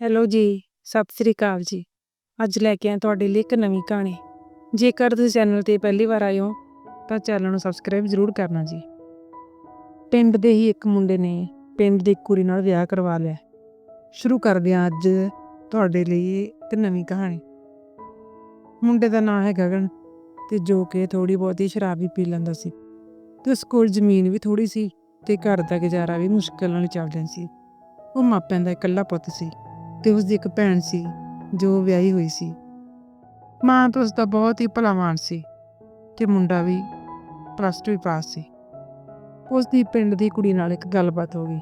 Hello ਜੀ, ਸਤਿ ਸ੍ਰੀ ਅਕਾਲ ਜੀ। ਅੱਜ ਲੈ ਕੇ ਆਏ ਤੁਹਾਡੇ ਲਈ ਇੱਕ ਨਵੀਂ ਕਹਾਣੀ। ਜੇਕਰ ਤੁਸੀਂ ਚੈਨਲ ਤੇ ਪਹਿਲੀ ਵਾਰ ਆਏ ਹੋ ਤਾਂ ਚੈਨਲ ਨੂੰ ਸਬਸਕ੍ਰਾਈਬ ਜ਼ਰੂਰ ਕਰਨਾ ਜੀ। ਪਿੰਡ ਦੇ ਹੀ ਇੱਕ ਮੁੰਡੇ ਨੇ ਪਿੰਡ ਦੀ ਕੁੜੀ ਨਾਲ ਵਿਆਹ ਕਰਵਾ ਲਿਆ। ਸ਼ੁਰੂ ਕਰਦੇ ਹਾਂ ਅੱਜ ਤੁਹਾਡੇ ਲਈ ਇੱਕ ਨਵੀਂ ਕਹਾਣੀ। ਮੁੰਡੇ ਦਾ ਨਾਂ ਹੈ ਗਗਨ ਤੇ ਜੋ ਕਿ ਥੋੜੀ ਬਹੁਤੀ ਸ਼ਰਾਬ ਵੀ ਪੀ ਲੈਂਦਾ ਸੀ ਤੇ ਉਸ ਕੋਲ ਜ਼ਮੀਨ ਵੀ ਥੋੜੀ ਸੀ ਤੇ ਘਰ ਦਾ ਗੁਜ਼ਾਰਾ ਵੀ ਮੁਸ਼ਕਲ ਨਾਲ ਚੱਲਦਾ ਸੀ। ਉਹ ਮਾਪਿਆਂ ਦਾ ਇਕੱਲਾ ਪੁੱਤ ਸੀ ਤੇ ਉਸ ਦੀ ਇੱਕ ਭੈਣ ਸੀ ਜੋ ਵਿਆਹੀ ਹੋਈ ਸੀ। ਮਾਂ ਤਾਂ ਉਸ ਦਾ ਬਹੁਤ ਹੀ ਭਲਾਵਾਨ ਸੀ ਤੇ ਮੁੰਡਾ ਵੀ ਪਲੱਸ ਟੂ ਪਾਸ ਸੀ। ਉਸ ਦੀ ਪਿੰਡ ਦੀ ਕੁੜੀ ਨਾਲ ਇੱਕ ਗੱਲਬਾਤ ਹੋ ਗਈ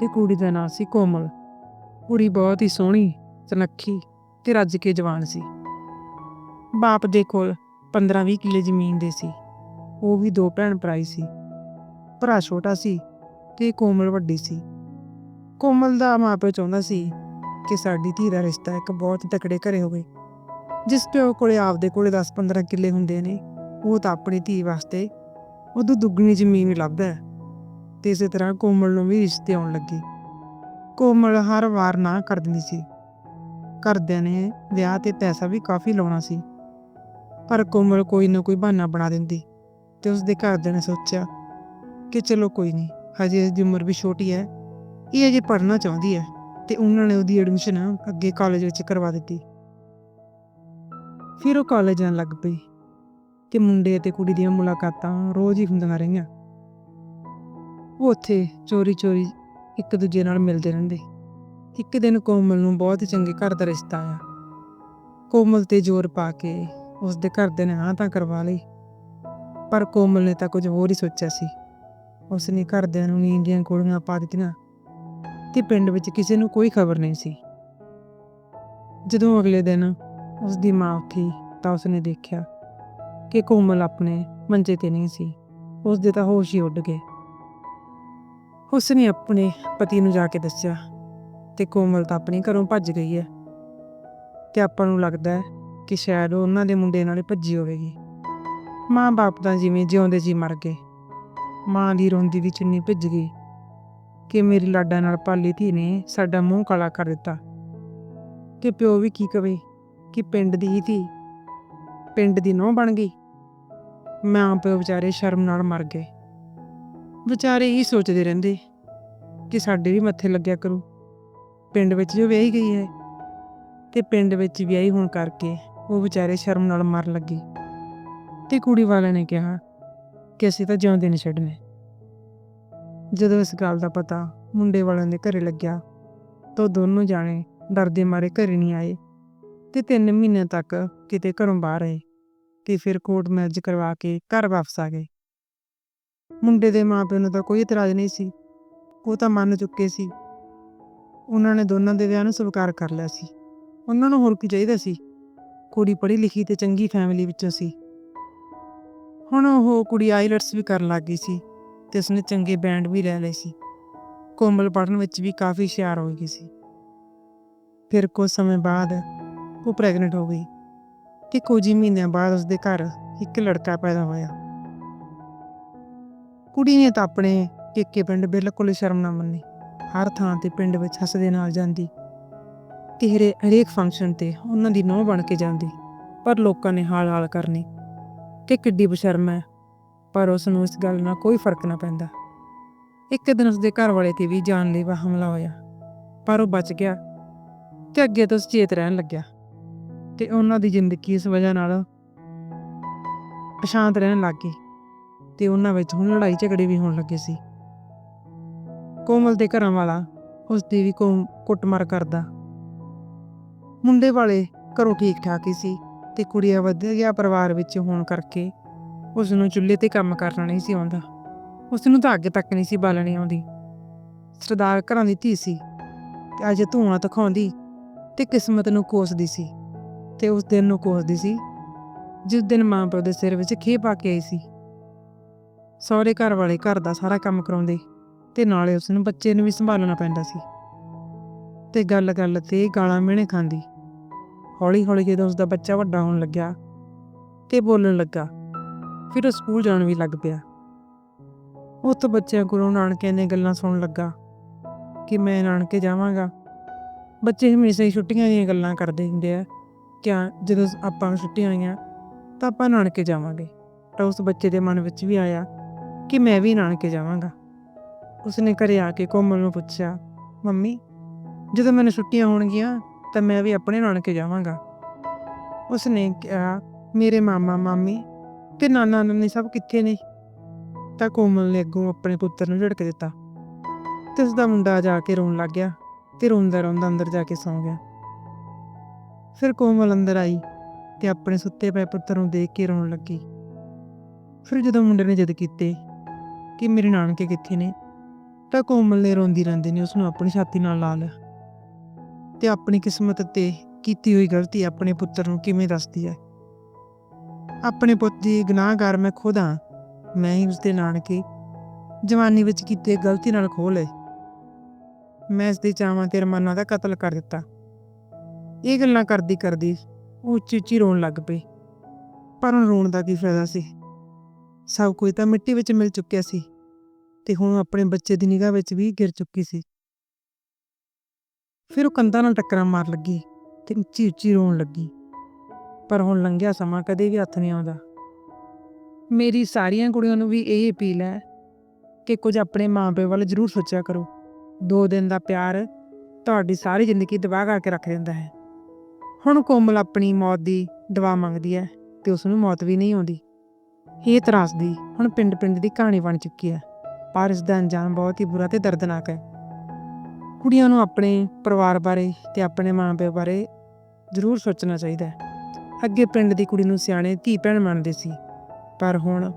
ਤੇ ਕੁੜੀ ਦਾ ਨਾਂ ਸੀ ਕੋਮਲ। ਕੁੜੀ ਬਹੁਤ ਹੀ ਸੋਹਣੀ, ਸੁਨੱਖੀ ਤੇ ਰੱਜ ਕੇ ਜਵਾਨ ਸੀ। ਬਾਪ ਦੇ ਕੋਲ 15-20 ਕਿੱਲੇ ਜ਼ਮੀਨ ਦੇ ਸੀ। ਉਹ ਵੀ ਦੋ ਭੈਣ ਭਰਾਈ ਸੀ। ਭਰਾ ਛੋਟਾ ਸੀ ਤੇ ਕੋਮਲ ਵੱਡੀ ਸੀ। ਕੋਮਲ ਦਾ ਮਾਪੇ ਚਾਹੁੰਦਾ ਸੀ ਕਿ ਸਾਡੀ ਧੀ ਦਾ ਰਿਸ਼ਤਾ ਇੱਕ ਬਹੁਤ ਤਕੜੇ ਘਰੇ ਹੋਵੇ। ਜਿਸ ਪਿਓ ਕੋਲੇ ਆਪਦੇ ਕੋਲੇ 10-15 ਕਿੱਲੇ ਹੁੰਦੇ ਨੇ, ਉਹ ਤਾਂ ਆਪਣੀ ਧੀ ਵਾਸਤੇ ਉਦੋਂ ਦੁੱਗਣੀ ਜ਼ਮੀਨ ਲੱਭਦਾ ਹੈ ਤੇ ਇਸੇ ਤਰ੍ਹਾਂ ਕੋਮਲ ਨੂੰ ਵੀ ਰਿਸ਼ਤੇ ਆਉਣ ਲੱਗੇ। ਕੋਮਲ ਹਰ ਵਾਰ ਨਾ ਕਰ ਦਿੰਦੀ ਸੀ। ਘਰਦਿਆਂ ਨੇ ਵਿਆਹ ਤੇ ਪੈਸਾ ਵੀ ਕਾਫੀ ਲਾਉਣਾ ਸੀ ਪਰ ਕੋਮਲ ਕੋਈ ਨਾ ਕੋਈ ਬਹਾਨਾ ਬਣਾ ਦਿੰਦੀ ਤੇ ਉਸਦੇ ਘਰਦਿਆਂ ਨੇ ਸੋਚਿਆ ਕਿ ਚਲੋ ਕੋਈ ਨਹੀਂ, ਹਜੇ ਇਸਦੀ ਉਮਰ ਵੀ ਛੋਟੀ ਹੈ, ਇਹ ਅਜੇ ਪੜ੍ਹਨਾ ਚਾਹੁੰਦੀ ਹੈ ਤੇ ਉਹਨਾਂ ਨੇ ਉਹਦੀ ਐਡਮਿਸ਼ਨ ਅੱਗੇ ਕਾਲਜ ਵਿੱਚ ਕਰਵਾ ਦਿੱਤੀ। ਫਿਰ ਉਹ ਕਾਲਜ ਜਾਣ ਲੱਗ ਪਈ ਤੇ ਮੁੰਡੇ ਅਤੇ ਕੁੜੀ ਦੀਆਂ ਮੁਲਾਕਾਤਾਂ ਰੋਜ਼ ਹੀ ਹੁੰਦੀਆਂ ਰਹੀਆਂ। ਉਹ ਉੱਥੇ ਚੋਰੀ-ਚੋਰੀ ਇੱਕ ਦੂਜੇ ਨਾਲ ਮਿਲਦੇ ਰਹਿੰਦੇ। ਇੱਕ ਦਿਨ ਕੋਮਲ ਨੂੰ ਬਹੁਤ ਚੰਗੇ ਘਰ ਦਾ ਰਿਸ਼ਤਾ ਆਇਆ। ਕੋਮਲ ਤੇ ਜ਼ੋਰ ਪਾ ਕੇ ਉਸਦੇ ਘਰਦਿਆਂ ਨੇ ਹਾਂ ਤਾਂ ਕਰਵਾ ਲਈ ਪਰ ਕੋਮਲ ਨੇ ਤਾਂ ਕੁਝ ਹੋਰ ਹੀ ਸੋਚਿਆ ਸੀ। ਉਸਨੇ ਘਰਦਿਆਂ ਨੂੰ ਨੀਂਦ ਦੀਆਂ ਗੋਲੀਆਂ ਪਾ ਦਿੱਤੀਆਂ ਤੇ ਪਿੰਡ ਵਿੱਚ ਕਿਸੇ ਨੂੰ ਕੋਈ ਖਬਰ ਨਹੀਂ ਸੀ। ਜਦੋਂ ਅਗਲੇ ਦਿਨ ਉਸਦੀ ਮਾਂ ਉੱਠੀ ਤਾਂ ਉਸਨੇ ਦੇਖਿਆ ਕਿ ਕੋਮਲ ਆਪਣੇ ਮੰਜੇ ਤੇ ਨਹੀਂ ਸੀ। ਉਸਦੇ ਤਾਂ ਹੋਸ਼ ਹੀ ਉੱਡ ਗਏ। ਉਸਨੇ ਆਪਣੇ ਪਤੀ ਨੂੰ ਜਾ ਕੇ ਦੱਸਿਆ ਤੇ ਕੋਮਲ ਤਾਂ ਆਪਣੇ ਘਰੋਂ ਭੱਜ ਗਈ ਹੈ ਤੇ ਆਪਾਂ ਨੂੰ ਲੱਗਦਾ ਹੈ ਕਿ ਸ਼ਾਇਦ ਉਹ ਉਹਨਾਂ ਦੇ ਮੁੰਡੇ ਨਾਲੇ ਭੱਜੀ ਹੋਵੇਗੀ। ਮਾਂ-ਬਾਪ ਤਾਂ ਜਿਵੇਂ ਜਿਉਂਦੇ ਜੀ ਮਰ ਗਏ। ਮਾਂ ਦੀ ਰੋਂਦੀ ਦੀ ਚੁੰਨੀ ਭਿੱਜ ਗਈ ਕਿ ਮੇਰੀ ਲਾਡਾਂ ਨਾਲ ਪਾਲੀ ਧੀ ਨੇ ਸਾਡਾ ਮੂੰਹ ਕਾਲਾ ਕਰ ਦਿੱਤਾ ਤੇ ਪਿਓ ਵੀ ਕੀ ਕਵੇ ਕਿ ਪਿੰਡ ਦੀ ਹੀ ਧੀ, ਪਿੰਡ ਦੀ ਨੂੰਹ ਬਣ ਗਈ। ਮਾਂ ਪਿਓ ਵਿਚਾਰੇ ਸ਼ਰਮ ਨਾਲ ਮਰ ਗਏ। ਵਿਚਾਰੇ ਹੀ ਸੋਚਦੇ ਰਹਿੰਦੇ ਕਿ ਸਾਡੇ ਵੀ ਮੱਥੇ ਲੱਗਿਆ ਕਰੂ ਪਿੰਡ ਵਿੱਚ ਜੋ ਵਿਆਹੀ ਗਈ ਹੈ ਤੇ ਪਿੰਡ ਵਿੱਚ ਵਿਆਹੀ ਹੋਣ ਕਰਕੇ ਉਹ ਵਿਚਾਰੇ ਸ਼ਰਮ ਨਾਲ ਮਰਨ ਲੱਗੇ ਤੇ ਕੁੜੀ ਵਾਲਿਆਂ ਨੇ ਕਿਹਾ ਕਿ ਅਸੀਂ ਤਾਂ ਜਿਉਂਦੇ ਨਹੀਂ ਛੱਡਣੇ। ਜਦੋਂ ਇਸ ਗੱਲ ਦਾ ਪਤਾ ਮੁੰਡੇ ਵਾਲਿਆਂ ਦੇ ਘਰੇ ਲੱਗਿਆ ਤਾਂ ਦੋਨੋਂ ਜਾਣੇ ਡਰਦੇ ਮਾਰੇ ਘਰੇ ਨਹੀਂ ਆਏ ਤੇ 3 ਮਹੀਨਿਆਂ ਤੱਕ ਕਿਤੇ ਘਰੋਂ ਬਾਹਰ ਰਹੇ ਤੇ ਫਿਰ ਕੋਰਟ ਮੈਰਿਜ ਕਰਵਾ ਕੇ ਘਰ ਵਾਪਸ ਆ ਗਏ। ਮੁੰਡੇ ਦੇ ਮਾਪਿਆਂ ਨੂੰ ਤਾਂ ਕੋਈ ਇਤਰਾਜ਼ ਨਹੀਂ ਸੀ। ਉਹ ਤਾਂ ਮੰਨ ਚੁੱਕੇ ਸੀ। ਉਹਨਾਂ ਨੇ ਦੋਨਾਂ ਦੇ ਵਿਆਹ ਨੂੰ ਸਵੀਕਾਰ ਕਰ ਲਿਆ ਸੀ। ਉਹਨਾਂ ਨੂੰ ਹੋਰ ਕੀ ਚਾਹੀਦਾ ਸੀ। ਕੁੜੀ ਪੜ੍ਹੀ ਲਿਖੀ ਤੇ ਚੰਗੀ ਫੈਮਿਲੀ ਵਿੱਚੋਂ ਸੀ। ਹੁਣ ਉਹ ਕੁੜੀ ਆਈਲਟਸ ਵੀ ਕਰਨ ਲੱਗ ਗਈ ਸੀ ਤੇ ਉਸਨੇ ਚੰਗੇ ਬੈਂਡ ਵੀ ਲੈ ਲਏ ਸੀ। ਕੋਮਲ ਪੜ੍ਹਨ ਵਿੱਚ ਵੀ ਕਾਫੀ ਹੁਸ਼ਿਆਰ ਹੋ ਗਈ ਸੀ। ਫਿਰ ਕੁਝ ਸਮੇਂ ਬਾਅਦ ਉਹ ਪ੍ਰੈਗਨੈਂਟ ਹੋ ਗਈ ਤੇ ਕੁਝ ਹੀ ਮਹੀਨਿਆਂ ਬਾਅਦ ਉਸਦੇ ਘਰ ਇੱਕ ਲੜਕਾ ਪੈਦਾ ਹੋਇਆ। ਕੁੜੀ ਨੇ ਤਾਂ ਆਪਣੇ ਪੇਕੇ ਪਿੰਡ ਬਿਲਕੁਲ ਸ਼ਰਮ ਨਾ ਮੰਨੀ। ਹਰ ਥਾਂ ਤੇ ਪਿੰਡ ਵਿੱਚ ਹੱਸਦੇ ਨਾਲ ਜਾਂਦੀ ਤੇ ਹਰੇਕ ਫੰਕਸ਼ਨ ਤੇ ਉਹਨਾਂ ਦੀ ਨੂੰਹ ਬਣ ਕੇ ਜਾਂਦੀ ਪਰ ਲੋਕਾਂ ਨੇ ਹਾਲ-ਹਾਲ ਕਰਨੀ ਕਿ ਕਿੱਡੀ ਬਸ਼ਰਮ ਹੈ ਪਰ ਉਸ ਨੂੰ ਇਸ ਗੱਲ ਨਾਲ ਕੋਈ ਫ਼ਰਕ ਨਾ ਪੈਂਦਾ। ਇੱਕ ਦਿਨ ਉਸਦੇ ਘਰ ਵਾਲੇ ਤੇ ਵੀ ਜਾਨਲੇਵਾ ਹਮਲਾ ਹੋਇਆ, ਪਰ ਉਹ ਬਚ ਗਿਆ ਤੇ ਅੱਗੇ ਤੋਂ ਸੁਚੇਤ ਰਹਿਣ ਲੱਗਿਆ ਤੇ ਉਹਨਾਂ ਦੀ ਜ਼ਿੰਦਗੀ ਇਸ ਵਜ੍ਹਾ ਨਾਲ ਅਸ਼ਾਂਤ ਰਹਿਣ ਲੱਗ ਗਈ ਤੇ ਉਹਨਾਂ ਵਿੱਚ ਹੁਣ ਲੜਾਈ ਝਗੜੇ ਵੀ ਹੋਣ ਲੱਗੇ ਸੀ। ਕੋਮਲ ਦੇ ਘਰਾਂ ਵਾਲਾ ਉਸਦੀ ਵੀ ਕੁੱਟਮਾਰ ਕਰਦਾ। ਮੁੰਡੇ ਵਾਲੇ ਘਰੋਂ ਠੀਕ ਠਾਕ ਹੀ ਸੀ ਤੇ ਕੁੜੀਆਂ ਵਧੀਆ ਪਰਿਵਾਰ ਵਿੱਚ ਹੋਣ ਕਰਕੇ ਉਸ ਨੂੰ ਚੁੱਲ੍ਹੇ ਤੇ ਕੰਮ ਕਰਨਾ ਨਹੀਂ ਸੀ ਆਉਂਦਾ। ਉਸ ਨੂੰ ਤਾਂ ਅੱਗ ਤੱਕ ਨਹੀਂ ਸੀ ਬਾਲਣੀ ਆਉਂਦੀ। ਸਰਦਾਰ ਘਰਾਂ ਦੀ ਧੀ ਸੀ ਤੇ ਅੱਜ ਧੂਆਂ ਦਿਖਾਉਂਦੀ ਤੇ ਕਿਸਮਤ ਨੂੰ ਕੋਸਦੀ ਸੀ ਤੇ ਉਸ ਦਿਨ ਨੂੰ ਕੋਸਦੀ ਸੀ, ਜਿਸ ਦਿਨ ਮਾਂ ਪਿਓ ਦੇ ਸਿਰ ਵਿੱਚ ਖੇਹ ਪਾ ਕੇ ਆਈ ਸੀ। ਸਹੁਰੇ ਘਰ ਵਾਲੇ ਘਰ ਦਾ ਸਾਰਾ ਕੰਮ ਕਰਾਉਂਦੇ ਤੇ ਨਾਲੇ ਉਸ ਨੂੰ ਬੱਚੇ ਨੂੰ ਵੀ ਸੰਭਾਲਣਾ ਪੈਂਦਾ ਸੀ ਤੇ ਗੱਲ-ਗੱਲ ਤੇ ਗਾਲਾਂ ਮਿਹਣੇ ਖਾਂਦੀ। ਹੌਲੀ-ਹੌਲੀ ਜਦੋਂ ਉਸਦਾ ਬੱਚਾ ਵੱਡਾ ਹੋਣ ਲੱਗਿਆ ਤੇ ਬੋਲਣ ਲੱਗਾ ਫਿਰ ਉਹ ਸਕੂਲ ਜਾਣ ਵੀ ਲੱਗ ਪਿਆ। ਉੱਥੋਂ ਬੱਚਿਆਂ ਕੋਲੋਂ ਨਾਨਕਿਆਂ ਦੀਆਂ ਗੱਲਾਂ ਸੁਣਨ ਲੱਗਾ ਕਿ ਮੈਂ ਨਾਨਕੇ ਜਾਵਾਂਗਾ। ਬੱਚੇ ਹਮੇਸ਼ਾ ਹੀ ਛੁੱਟੀਆਂ ਦੀਆਂ ਗੱਲਾਂ ਕਰਦੇ ਹੁੰਦੇ ਆ ਕਿਆ ਜਦੋਂ ਆਪਾਂ ਨੂੰ ਛੁੱਟੀਆਂ ਆਈਆਂ ਤਾਂ ਆਪਾਂ ਨਾਨਕੇ ਜਾਵਾਂਗੇ। ਤਾਂ ਉਸ ਬੱਚੇ ਦੇ ਮਨ ਵਿੱਚ ਵੀ ਆਇਆ ਕਿ ਮੈਂ ਵੀ ਨਾਨਕੇ ਜਾਵਾਂਗਾ। ਉਸਨੇ ਘਰੇ ਆ ਕੇ ਕੋਮਲ ਨੂੰ ਪੁੱਛਿਆ, ਮੰਮੀ, ਜਦੋਂ ਮੈਨੂੰ ਛੁੱਟੀਆਂ ਹੋਣਗੀਆਂ ਤਾਂ ਮੈਂ ਵੀ ਆਪਣੇ ਨਾਨਕੇ ਜਾਵਾਂਗਾ। ਉਸਨੇ ਕਿਹਾ, ਮੇਰੇ ਮਾਮਾ, ਮਾਮੀ ਤੇ ਨਾਨਾ ਨਾਨੀ ਸਭ ਕਿੱਥੇ ਨੇ। ਤਾਂ ਕੋਮਲ ਨੇ ਅੱਗੋਂ ਆਪਣੇ ਪੁੱਤਰ ਨੂੰ ਝੜਕ ਦਿੱਤਾ। ਤੇ ਉਸ ਦਾ ਮੁੰਡਾ ਜਾ ਕੇ ਰੋਣ ਲੱਗ ਗਿਆ ਤੇ ਰੋਂਦਾ ਰੋਂਦਾ ਅੰਦਰ ਜਾ ਕੇ ਸੌਂ ਗਿਆ। ਫਿਰ ਕੋਮਲ ਅੰਦਰ ਆਈ ਤੇ ਆਪਣੇ ਸੁੱਤੇ ਪਏ ਪੁੱਤਰ ਨੂੰ ਦੇਖ ਕੇ ਰੋਣ ਲੱਗੀ। ਫਿਰ ਜਦੋਂ ਮੁੰਡੇ ਨੇ ਜਿੱਦ ਕੀਤੀ ਕਿ ਮੇਰੇ ਨਾਨਕੇ ਕਿੱਥੇ ਨੇ, ਤਾਂ ਕੋਮਲ ਨੇ ਰੋਂਦੀ ਰਹਿੰਦੀ ਨੇ ਉਸ ਨੂੰ ਆਪਣੀ ਛਾਤੀ ਨਾਲ ਲਾ ਲਿਆ। ਤੇ ਆਪਣੀ ਕਿਸਮਤ ਤੇ ਕੀਤੀ ਹੋਈ ਗਲਤੀ ਆਪਣੇ ਪੁੱਤਰ ਨੂੰ ਕਿਵੇਂ ਦੱਸਦੀ ਹੈ? ਆਪਣੇ ਪੁੱਤ ਦੀ ਗੁਨਾਹਗਾਰ ਮੈਂ ਖੁਦ ਹਾਂ ਮੈਂ ਹੀ ਉਸਦੇ ਨਾਨਕੇ ਜਵਾਨੀ ਵਿੱਚ ਕੀਤੇ ਗਲਤੀ ਨਾਲ ਖੋਹ ਲਏ। ਮੈਂ ਇਸ ਦੇ ਚਾਵਾਂ ਤੇ ਰਮਾਨਾ ਦਾ ਕਤਲ ਕਰ ਦਿੱਤਾ। ਇਹ ਗੱਲਾਂ ਕਰਦੀ ਕਰਦੀ ਉਹ ਉੱਚੀ ਉੱਚੀ ਰੋਣ ਲੱਗ ਪਈ। ਪਰ ਹੁਣ ਰੋਣ ਦਾ ਕੀ ਫਾਇਦਾ ਸੀ? ਸਭ ਕੁਝ ਤਾਂ ਮਿੱਟੀ ਵਿੱਚ ਮਿਲ ਚੁੱਕਿਆ ਸੀ ਤੇ ਹੁਣ ਆਪਣੇ ਬੱਚੇ ਦੀ ਨਿਗਾਹ ਵਿੱਚ ਵੀ ਗਿਰ ਚੁੱਕੀ ਸੀ। ਫਿਰ ਉਹ ਕੰਧਾਂ ਨਾਲ ਟੱਕਰਾਂ ਮਾਰ ਲੱਗੀ ਤੇ ਉੱਚੀ ਉੱਚੀ ਰੋਣ ਲੱਗੀ। ਪਰ ਹੁਣ ਲੰਘਿਆ ਸਮਾਂ ਕਦੇ ਵੀ ਹੱਥ ਨਹੀਂ ਆਉਂਦਾ। ਮੇਰੀ ਸਾਰੀਆਂ ਕੁੜੀਆਂ ਨੂੰ ਵੀ ਇਹ ਅਪੀਲ ਹੈ ਕਿ ਕੁਝ ਆਪਣੇ ਮਾਪੇ ਵੱਲ ਜ਼ਰੂਰ ਸੋਚਿਆ ਕਰੋ। ਦੋ ਦਿਨ ਦਾ ਪਿਆਰ ਤੁਹਾਡੀ ਸਾਰੀ ਜ਼ਿੰਦਗੀ ਦਬਾਅ ਕਰਕੇ ਰੱਖ ਦਿੰਦਾ ਹੈ। ਹੁਣ ਕੋਮਲ ਆਪਣੀ ਮੌਤ ਦੀ ਦਵਾ ਮੰਗਦੀ ਹੈ ਤੇ ਉਸ ਨੂੰ ਮੌਤ ਵੀ ਨਹੀਂ ਆਉਂਦੀ। ਇਹ ਤਰਾਸਦੀ ਹੁਣ ਪਿੰਡ ਪਿੰਡ ਦੀ ਕਹਾਣੀ ਬਣ ਚੁੱਕੀ ਹੈ, ਪਰ ਇਸ ਦਾ ਅੰਜਾਮ ਬਹੁਤ ਹੀ ਬੁਰਾ ਤੇ ਦਰਦਨਾਕ ਹੈ। ਕੁੜੀਆਂ ਨੂੰ ਆਪਣੇ ਪਰਿਵਾਰ ਬਾਰੇ ਤੇ ਆਪਣੇ ਮਾਪੇ ਬਾਰੇ ਜ਼ਰੂਰ ਸੋਚਣਾ ਚਾਹੀਦਾ ਹੈ। ਅੱਗੇ ਪਿੰਡ ਦੀ ਕੁੜੀ ਨੂੰ ਸਿਆਣੇ ਧੀ ਭੈਣ ਮੰਨਦੇ ਸੀ, ਪਰ ਹੁਣ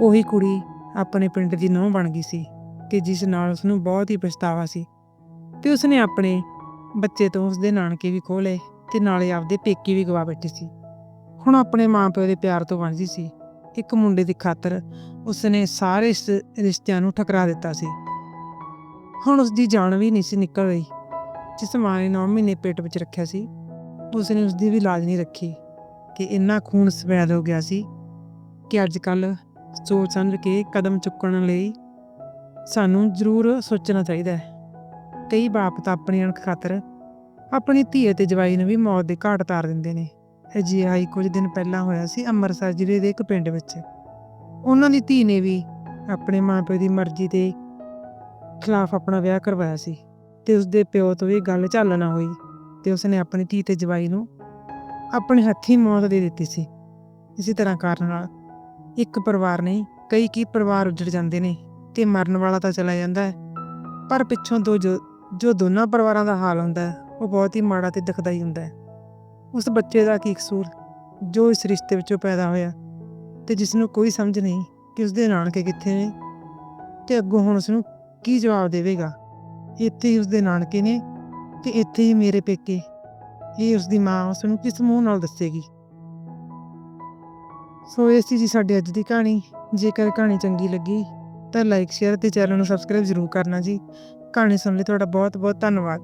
ਉਹੀ ਕੁੜੀ ਆਪਣੇ ਪਿੰਡ ਦੀ ਨੂੰਹ ਬਣ ਗਈ ਸੀ, ਕਿ ਜਿਸ ਨਾਲ ਉਸ ਨੂੰ ਬਹੁਤ ਹੀ ਪਛਤਾਵਾ ਸੀ। ਤੇ ਉਸਨੇ ਆਪਣੇ ਬੱਚੇ ਤੋਂ ਉਸਦੇ ਨਾਨਕੇ ਵੀ ਖੋਹ ਲਏ ਤੇ ਨਾਲੇ ਆਪਦੇ ਪੇਕੇ ਵੀ ਗਵਾ ਬੈਠੀ ਸੀ। ਹੁਣ ਆਪਣੇ ਮਾਪਿਓ ਦੇ ਪਿਆਰ ਤੋਂ ਵਾਂਝੀ ਸੀ। ਇੱਕ ਮੁੰਡੇ ਦੀ ਖਾਤਰ ਉਸਨੇ ਸਾਰੇ ਇਸ ਰਿਸ਼ਤਿਆਂ ਨੂੰ ਠਕਰਾ ਦਿੱਤਾ ਸੀ। ਹੁਣ ਉਸ ਦੀ ਜਾਨ ਵੀ ਨਹੀਂ ਸੀ ਨਿਕਲ ਰਹੀ, ਜਿਸ ਮਾਂ ਨੇ 9 ਮਹੀਨੇ ਪੇਟ ਵਿੱਚ ਰੱਖਿਆ ਸੀ। ਉਸਨੇ ਉਸ ਦੀ ਵੀ ਲਾਜ ਨਹੀਂ ਰੱਖੀ ਕਿ ਇੰਨਾ ਖੂਨ ਸਫੈਦ ਹੋ ਗਿਆ ਸੀ ਕਿ ਅੱਜ ਕੱਲ ਸੋਚ ਸਮਝ ਕੇ ਕਦਮ ਚੁੱਕਣ ਲਈ ਸਾਨੂੰ ਜ਼ਰੂਰ ਸੋਚਣਾ ਚਾਹੀਦਾ ਹੈ। ਕਈ ਬਾਪ ਤਾਂ ਆਪਣੀ ਅਣਖ ਖਾਤਰ ਆਪਣੀ ਧੀ ਅਤੇ ਜਵਾਈ ਨੂੰ ਵੀ ਮੌਤ ਦੇ ਘਾਟ ਉਤਾਰ ਦਿੰਦੇ ਨੇ। ਅਜਿਹਾ ਹੀ ਕੁਝ ਦਿਨ ਪਹਿਲਾਂ ਹੋਇਆ ਸੀ ਅੰਮ੍ਰਿਤਸਰ ਜ਼ਿਲ੍ਹੇ ਦੇ ਇੱਕ ਪਿੰਡ ਵਿੱਚ। ਉਹਨਾਂ ਦੀ ਧੀ ਨੇ ਵੀ ਆਪਣੇ ਮਾਪੇ ਦੀ ਮਰਜ਼ੀ ਦੇ ਖਿਲਾਫ ਆਪਣਾ ਵਿਆਹ ਕਰਵਾਇਆ ਸੀ ਤੇ ਉਸਦੇ ਪਿਓ ਤੋਂ ਵੀ ਗੱਲ ਝੱਲ ਨਾ ਹੋਈ। ਤੇ ਉਸਨੇ ਆਪਣੀ ਧੀ ਤੇ ਜਵਾਈ ਨੂੰ ਆਪਣੇ ਹੱਥੀਂ ਮੌਤ ਦੇ ਦਿੱਤੀ ਸੀ। ਇਸੇ ਤਰ੍ਹਾਂ ਕਾਰਨ ਨਾਲ ਇੱਕ ਪਰਿਵਾਰ ਨਹੀਂ, ਕਈ ਕੀ ਪਰਿਵਾਰ ਉੱਜੜ ਜਾਂਦੇ ਨੇ ਤੇ ਮਰਨ ਵਾਲਾ ਤਾਂ ਚਲਾ ਜਾਂਦਾ ਹੈ। ਪਰ ਪਿੱਛੋਂ ਦੋ ਜੋ ਜੋ ਦੋਨਾਂ ਪਰਿਵਾਰਾਂ ਦਾ ਹਾਲ ਹੁੰਦਾ ਹੈ, ਉਹ ਬਹੁਤ ਹੀ ਮਾੜਾ ਤੇ ਦੁਖਦਾਈ ਹੁੰਦਾ ਹੈ। ਉਸ ਬੱਚੇ ਦਾ ਕੀ ਕਸੂਰ? ਜੋ ਇਸ ਰਿਸ਼ਤੇ ਵਿੱਚੋਂ ਪੈਦਾ ਹੋਇਆ ਤੇ ਜਿਸ ਨੂੰ ਕੋਈ ਸਮਝ ਨਹੀਂ ਕਿ ਉਸਦੇ ਨਾਨਕੇ ਕਿੱਥੇ ਨੇ ਤੇ ਅੱਗੋਂ ਹੁਣ ਉਸ ਨੂੰ ਕੀ ਜਵਾਬ ਦੇਵੇਗਾ? ਇੱਥੇ ਹੀ ਉਸਦੇ ਨਾਨਕੇ ਨੇ ਤੇ ਇੱਥੇ ਹੀ ਮੇਰੇ ਪੇਕੇ। ਇਹ ਉਸਦੀ ਮਾਂ ਉਸ ਨੂੰ ਕਿਸ ਮੂੰਹ ਨਾਲ ਦੱਸੇਗੀ? ਸੋ ਇਹ ਸੀ ਜੀ ਸਾਡੀ ਅੱਜ ਦੀ ਕਹਾਣੀ। ਜੇਕਰ ਕਹਾਣੀ ਚੰਗੀ ਲੱਗੀ, ਤਾਂ ਲਾਈਕ ਸ਼ੇਅਰ ਤੇ ਚੈਨਲ ਨੂੰ ਸਬਸਕ੍ਰਾਈਬ ਜ਼ਰੂਰ ਕਰਨਾ ਜੀ। ਕਹਾਣੀ ਸੁਣਨ ਲਈ ਤੁਹਾਡਾ ਬਹੁਤ ਬਹੁਤ ਧੰਨਵਾਦ।